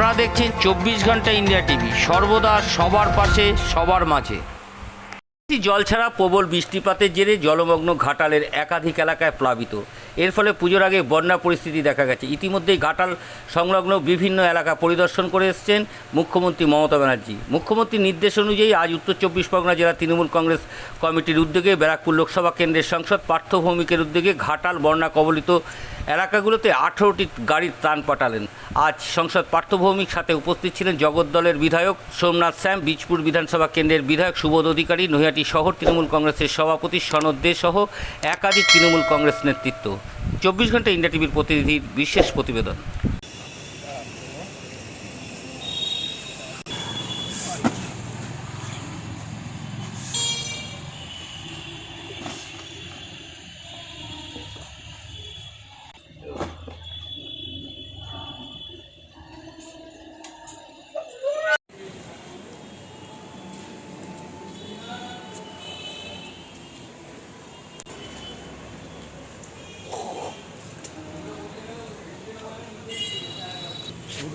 আপনারা দেখছেন চব্বিশ ঘণ্টা ইন্ডিয়া টিভি। সর্বদা সবার পাশে, সবার মাঝে। জল ছাড়া প্রবল বৃষ্টিপাতের জেরে জলমগ্ন ঘাটালের একাধিক এলাকায় প্লাবিত। এর ফলে পুজোর আগে বন্যা পরিস্থিতি দেখা গেছে। ইতিমধ্যেই ঘাটাল সংলগ্ন বিভিন্ন এলাকা পরিদর্শন করে এসছেন মুখ্যমন্ত্রী মমতা ব্যানার্জি। মুখ্যমন্ত্রীর নির্দেশ অনুযায়ী আজ উত্তর চব্বিশ পরগনা জেলা তৃণমূল কংগ্রেস কমিটির উদ্যোগে ব্যারাকপুর লোকসভা কেন্দ্রের সংসদ পার্থ ভৌমিকের উদ্যোগে ঘাটাল বন্যা কবলিত এলাকাগুলোতে আঠেরোটি গাড়ির ত্রাণ পাঠালেন। আজ সংসদ পার্থভৌমিক সাথে উপস্থিত ছিলেন জগদ্দলের বিধায়ক সোমনাথ শ্যাম বীজপুর বিধানসভা কেন্দ্রের বিধায়ক সুবোধ অধিকারী, নৈহাটি শহর তৃণমূল কংগ্রেসের সভাপতি সনদ দে সহ একাধিক তৃণমূল কংগ্রেস নেতৃত্ব। চব্বিশ ঘণ্টা ইন্ডিয়া টিভির প্রতিনিধির বিশেষ প্রতিবেদন।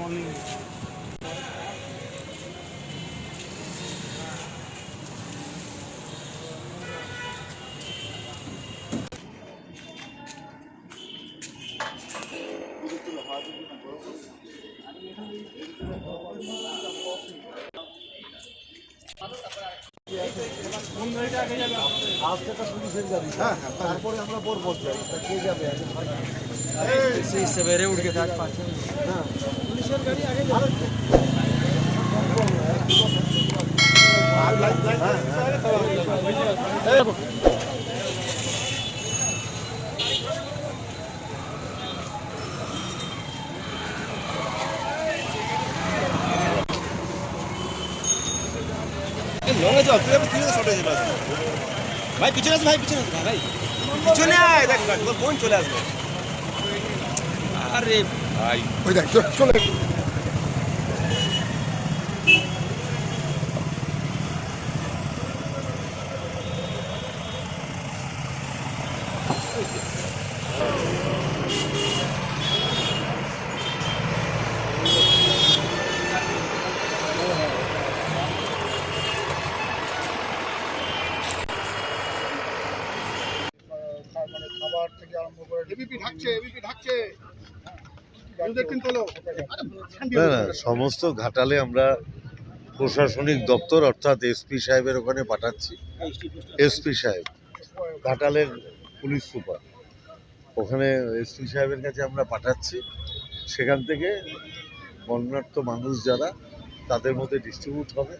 মর্নিং। আসতে তো শুধু ফের যাবি হ্যাঁ তারপরে আমরা পর পর যাবো কে যাবে সেই সবেরে উঠ কে থাক পাঁচ হ্যাঁ পুলিশের গাড়ি আগে যাবে হ্যাঁ হ্যাঁ লঙ্গে চল তুই তুই শর্টে চলে আসবি ভাই, পিছনে আসবে ভাই, পিছনে আসবে ভাই, পিছনে আয়, দেখ তোর বোন চলে আসবে। আরে ভাই। ওই দেখ চল- এবিপি ঢাকছে এবিপি ঢাকছে। গাড়িদের কিন্তু হলো না না সমস্ত ঘাটালে আমরা প্রশাসনিক দপ্তর অর্থাৎ এসপি সাহেবের ওখানে পাঠাচ্ছি। এসপি সাহেব ঘাটালের পুলিশ সুপার। ওখানে এসপি সাহেবের কাছে আমরা পাঠাচ্ছি। সেখান থেকে বন্যার্থ মানুষ যারা তাদের মধ্যে ডিস্ট্রিবিউট হবে।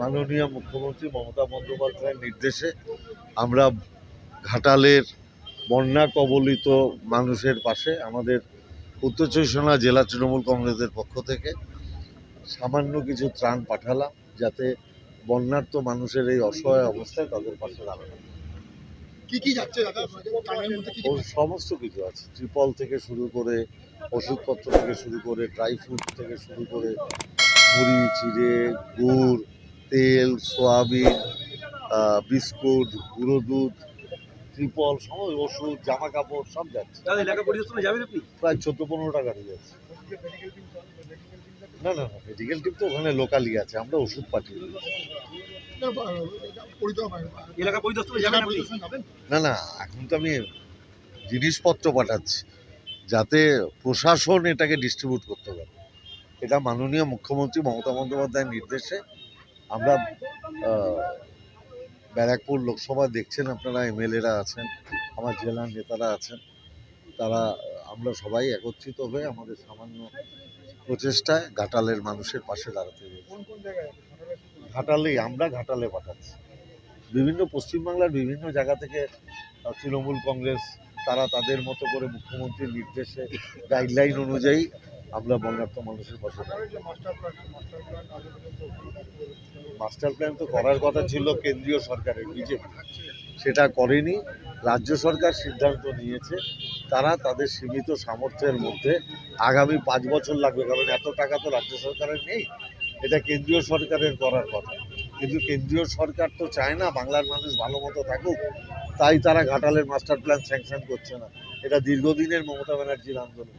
মাননীয় মুখ্যমন্ত্রী মমতা বন্দ্যোপাধ্যায়ের নির্দেশে আমরা ঘাটালের বন্যা কবলিত মানুষের পাশে আমাদের উত্তর চব্বিশ পরগনা জেলা তৃণমূল কংগ্রেসের পক্ষ থেকে সামান্য কিছু ত্রাণ পাঠালাম যাতে বন্যার্থ মানুষের এই অসহায় অবস্থায় তাদের পাশে দাঁড়ানো কি কি যাচ্ছে সমস্ত কিছু আছে। ত্রিপল থেকে শুরু করে ওষুধপত্র থেকে শুরু করে ড্রাই ফ্রুট থেকে শুরু করে মুড়ি চিড়ে গুড় তেল সয়াবিন বিস্কুট গুঁড়ো দুধ ত্রিপল সমস্ত ওষুধ জামা কাপড় সব যাচ্ছে। এলাকা পরিদর্শনে যাবেন আপনি? প্রায় চোদ্দ পনেরো টাকা নিয়ে যাচ্ছে। না না না মেডিকেল টিম তো ওখানে লোকালি আছে আমরা ওষুধ পাঠিয়ে দিই এলাকা পরিদর্শনে যাবেন আপনি? না না এখন তো আমি জিনিসপত্র পাঠাচ্ছি যাতে প্রশাসন এটাকে ডিস্ট্রিবিউট করতে পারে। এটা মাননীয় মুখ্যমন্ত্রী মমতা বন্দ্যোপাধ্যায়ের নির্দেশে আমরা ব্যারাকপুর লোকসভা দেখছেন আপনারা, এমএলএরা আছেন, আমার জেলার নেতারা আছেন। তারা, আমরা সবাই একত্রিত হয়ে আমাদের সামান্য প্রচেষ্টায় ঘাটালের মানুষের পাশে দাঁড়াতে ঘাটালেই আমরা ঘাটালে পাঠাচ্ছি। বিভিন্ন পশ্চিমবাংলার বিভিন্ন জায়গা থেকে তৃণমূল কংগ্রেস, তারা তাদের মতো করে মুখ্যমন্ত্রীর নির্দেশে গাইডলাইন অনুযায়ী আমরা বন্যার্থ মানুষের পাশে মাস্টার প্ল্যান তো করার কথা ছিল কেন্দ্রীয় সরকারের, বিজেপি। সেটা করেনি। রাজ্য সরকার সিদ্ধান্ত নিয়েছে, তারা তাদের সীমিত সামর্থ্যের মধ্যে আগামী পাঁচ বছর লাগবে, কারণ এত টাকা তো রাজ্য সরকারের নেই। এটা কেন্দ্রীয় সরকারের করার কথা। কিন্তু কেন্দ্রীয় সরকার তো চায় না বাংলার মানুষ ভালো মতো থাকুক, তাই তারা ঘাটালের মাস্টার প্ল্যান স্যাংশন করছে না। এটা দীর্ঘদিনের মমতা ব্যানার্জির আন্দোলন।